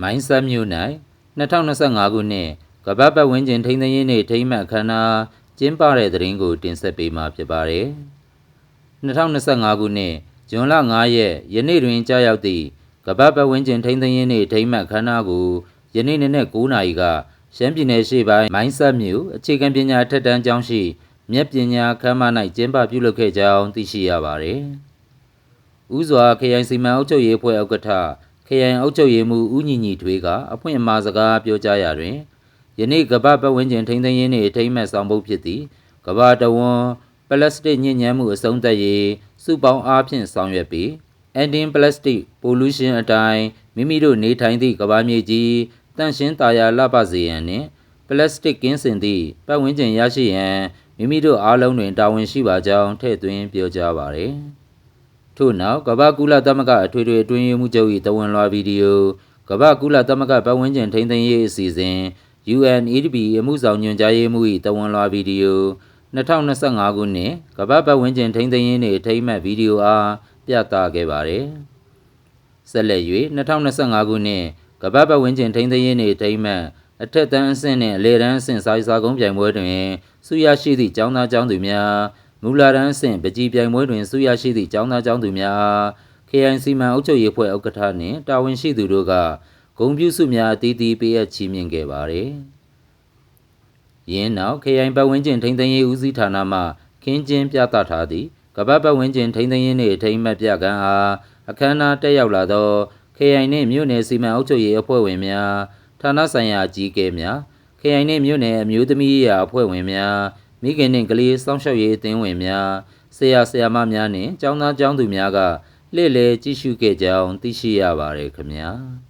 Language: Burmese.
မိုင်းဆက်မြို့၌2025ခုနှစ်ကမ္ဘာပတ်ဝန်းကျင်ထိန်းသိမ်းရေးနှင့်ထိမ့်မှတ်အခမ်းအနားကျင်းပတဲ့သတင်းကိုတင်ဆက်ပေးမှာဖြစ်ပါတယ်။2025ခုနှစ်ဇွန်လ9ရက်ယနေ့တွင်ကြာရောက်သည့်ကမ္ဘာပတ်ဝန်းကျင်ထိန်းသိမ်းရေးနှင့်ထိမ့်မှတ်အခမ်းအနားကိုယနေ့နေ့နဲ့9နာရီကရှမ်းပြည်နယ်ရှေ့ပိုင်းမိုင်းဆက်မြို့အခြေခံပညာထက်တန်းကျောင်းရှိမြက်ပညာခမ်းမ၌ကျင်းပပြုလုပ်ခဲ့ကြောင်းသိရှိရပါတယ်။ဦးစွာခရိုင်စီမံအုပ်ချုပ်ရေးအဖွဲ့ဥက္ကဋ္ဌ ခရိုင်အုပ်ချုပ်ရေးမှူးဦးညီညီထွေးကအဖွင့်အမှာစကားပြောကြားရာတွင်ယနေ့ကမ္ဘာပတ်ဝန်းကျင်ထိန်းသိမ်းရေးနှင့်ထိမ့်မှတ်ဆောင်ပုဒ်ဖြစ်သည့်ကမ္ဘာတဝန်းပလတ်စတစ်ညစ်ညမ်းမှုအဆုံးသတ်ရေးစုပေါင်းအားဖြင့်ဆောင်ရွက်ပြီး ending plastic pollution အတိုင်းမိမိတို့နေထိုင်သည့်ကမ္ဘာမြေကြီးတန့်ရှင်းသာယာလှပစေရန်နှင့်ပလတ်စတစ်ကင်းစင်သည့်ပတ်ဝန်းကျင်ရရှိရန်မိမိတို့အားလုံးတွင်တာဝန်ရှိပါကြောင်းထည့်သွင်းပြောကြားပါသည် ထို့နောက်ကမ္ဘာကုလသမဂ္ဂအထွေထွေအတွင်းရေးမှူးချုပ်၏တဝန်လွှာဗီဒီယိုကမ္ဘာကုလသမဂ္ဂပတ်ဝန်းကျင်ထိန်းသိမ်းရေးအစီအစဉ် UNEDB အမှုဆောင်ညွှန်ကြားရေးမှူး၏တဝန်လွှာဗီဒီယို2025ခုနှစ်ကမ္ဘာပတ်ဝန်းကျင်ထိန်းသိမ်းရေးနှင့်ထိမ့်မှတ်ဗီဒီယိုအားပြသခဲ့ပါသည်ဆက်လက်၍2025ခုနှစ်ကမ္ဘာပတ်ဝန်းကျင်ထိန်းသိမ်းရေးနှင့်ထိမ့်မှတ်အထက်တန်းအဆင့်နှင့်အလယ်တန်းအဆင့်စာရေးစာကုန်းပြိုင်ပွဲတွင်ဆုရရှိသည့်ကျောင်းသားကျောင်းသူများ မူလာတန်းအဆင့်ပကြီးပြိုင်ပွဲတွင်ဆုရရှိသည့်ကျောင်းသားကျောင်းသူများ KIC မှအုပ်ချုပ်ရေးဖွဲ့ဥက္ကဋ္ဌနှင့်တာဝန်ရှိသူတို့ကဂုဏ်ပြုဆုများအသီးသီးပေးအပ်ချီးမြှင့်ခဲ့ပါသည်။ယင်းနောက် KIC ပတ်ဝန်းကျင်ထိန်းသိမ်းရေးဦးစီးဌာနမှခင်းကျင်းပြသထားသည့်ကမ္ဘာပတ်ဝန်းကျင်ထိန်းသိမ်းရေးနှင့်ထိန်းမှတ်ပြကံအားအခမ်းအနားတက်ရောက်လာသော KIC နှင့်မြို့နယ်စီမံအုပ်ချုပ်ရေးအဖွဲ့ဝင်များဌာနဆိုင်ရာအကြီးအကဲများ KIC နှင့်မြို့နယ်အမျိုးသမီးရာအဖွဲ့ဝင်များ မိခင်နှင့်ကလေးစောင့်ရှောက်ရေးအသင်းဝင်များဆရာဆရာမများနှင့်ကျောင်းသားကျောင်းသူများကလှည့်လည်ကြည့်ရှုခဲ့ကြောင်းသိရှိရပါတယ်ခင်ဗျာ။